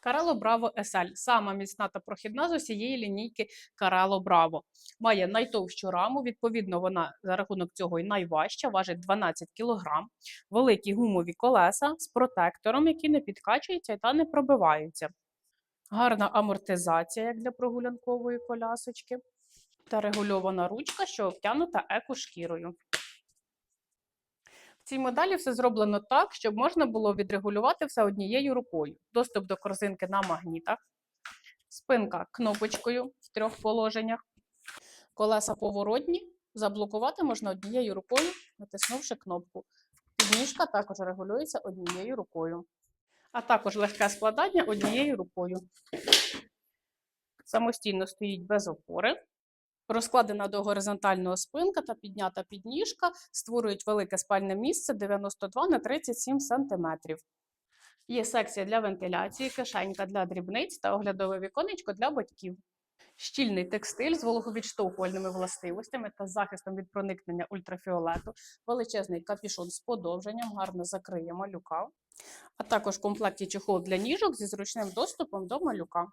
Карело Браво SL – сама міцна та прохідна з усієї лінійки Карело Браво. Має найтовщу раму, відповідно, вона за рахунок цього і найважча, важить 12 кг, великі гумові колеса з протектором, які не підкачуються та не пробиваються. Гарна амортизація, як для прогулянкової колясочки, та регульована ручка, що обтянута екошкірою. Цій моделі все зроблено так, щоб можна було відрегулювати все однією рукою. Доступ до корзинки на магнітах, спинка кнопочкою в трьох положеннях, колеса поворотні. Заблокувати можна однією рукою, натиснувши кнопку. Підніжка також регулюється однією рукою, а також легке складання однією рукою. Самостійно стоїть без опори. Розкладена до горизонтального спинка та піднята підніжка створюють велике спальне місце 92 на 37 см. Є секція для вентиляції, кишенька для дрібниць та оглядове віконечко для батьків. Щільний текстиль з вологовідштовхувальними властивостями та захистом від проникнення ультрафіолету, величезний капішон з подовженням, гарно закриє малюка, а також в комплекті чехол для ніжок зі зручним доступом до малюка.